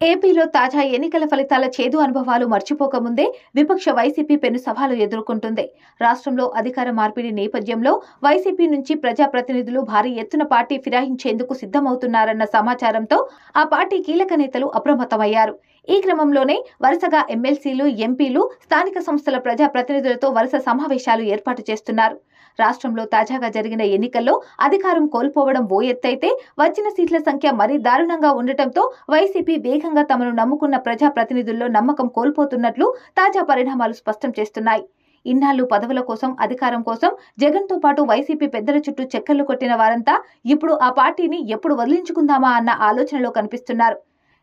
ఏపీలో తాజా ఎన్నికల ఫలితాల చేదు అనుభవాలు మర్చిపోకముందే విపక్ష వైసీపీ పెను సవాలు ఎదుర్కొంటుంది. రాష్ట్రంలో అధికార మార్పిడి నేపథ్యంలో వైసీపీ నుంచి ప్రజాప్రతినిధులు భారీ ఎత్తున పార్టీ ఫిరాయించేందుకు సిద్ధమవుతున్నారన్న సమాచారంతో ఆ పార్టీ కీలక నేతలు అప్రమత్తమయ్యారు. ఈ క్రమంలోనే వరుసగా ఎమ్మెల్సీలు ఎంపీలు స్థానిక సంస్థల ప్రజాప్రతినిధులతో వరుస సమావేశాలు ఏర్పాటు చేస్తున్నారు. రాష్ట్రంలో తాజాగా జరిగిన ఎన్నికల్లో అధికారం కోల్పోవడం ఓ ఎత్తైతే వచ్చిన సీట్ల సంఖ్య మరీ దారుణంగా ఉండటంతో వైసీపీ వేగంగా తమను నమ్ముకున్న ప్రజాప్రతినిధుల్లో నమ్మకం కోల్పోతున్నట్లు తాజా పరిణామాలు స్పష్టం చేస్తున్నాయి. ఇన్నాళ్ళు పదవుల కోసం అధికారం కోసం జగన్తో పాటు వైసీపీ పెద్దల చుట్టూ చెక్కర్లు కొట్టిన వారంతా ఇప్పుడు ఆ పార్టీని ఎప్పుడు వదిలించుకుందామా అన్న ఆలోచనలో కనిపిస్తున్నారు.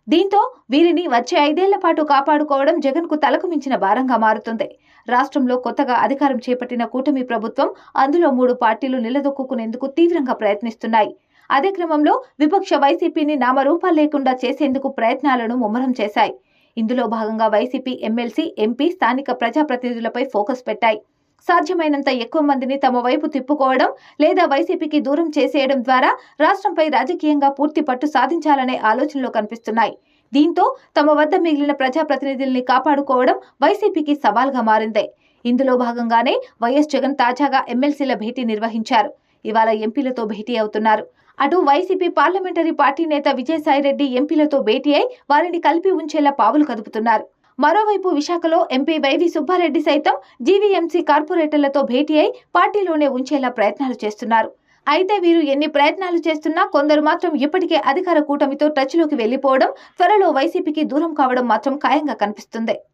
దీంతో వీరిని వచ్చే ఐదేళ్ళ పాటు కాపాడుకోవడం జగన్కు తలకు మించిన భారంగా మారుతుంది. రాష్ట్రంలో కొత్తగా అధికారం చేపట్టిన కూటమి ప్రభుత్వం అందులో మూడు పార్టీలు నిలదొక్కునేందుకు తీవ్రంగా ప్రయత్నిస్తున్నాయి. అదే క్రమంలో విపక్ష వైసీపీని నామరూపాలు లేకుండా చేసేందుకు ప్రయత్నాలను ముమ్మరం చేశాయి. ఇందులో భాగంగా వైసీపీ ఎమ్మెల్సీ ఎంపీ స్థానిక ప్రజాప్రతినిధులపై ఫోకస్ పెట్టాయి. సాధ్యమైనంత ఎక్కువ మందిని తమ వైపు తిప్పుకోవడం లేదా వైసీపీకి దూరం చేసేయడం ద్వారా రాష్ట్రంపై రాజకీయంగా పూర్తి పట్టు సాధించాలనే ఆలోచనలో కనిపిస్తున్నాయి. దీంతో తమ వద్ద మిగిలిన ప్రజాప్రతినిధుల్ని కాపాడుకోవడం వైసీపీకి సవాల్గా మారింది. ఇందులో భాగంగానే వైఎస్ జగన్ తాజాగా ఎమ్మెల్సీల భేటీ నిర్వహించారు. ఇవాళ ఎంపీలతో భేటీ అవుతున్నారు. అటు వైసీపీ పార్లమెంటరీ పార్టీ నేత విజయసాయిరెడ్డి ఎంపీలతో భేటీ అయి వారిని కలిపి ఉంచేలా పావులు కదుపుతున్నారు. మరోవైపు విశాఖలో ఎంపీ వైవి సుబ్బారెడ్డి సైతం జీవీఎంసీ కార్పొరేటర్లతో భేటీ అయి పార్టీలోనే ఉంచేలా ప్రయత్నాలు చేస్తున్నారు. అయితే వీరు ఎన్ని ప్రయత్నాలు చేస్తున్నా కొందరు మాత్రం ఇప్పటికే అధికార కూటమితో టచ్లోకి వెళ్ళిపోవడం త్వరలో వైసీపీకి దూరం కావడం మాత్రం ఖాయంగా కనిపిస్తుంది.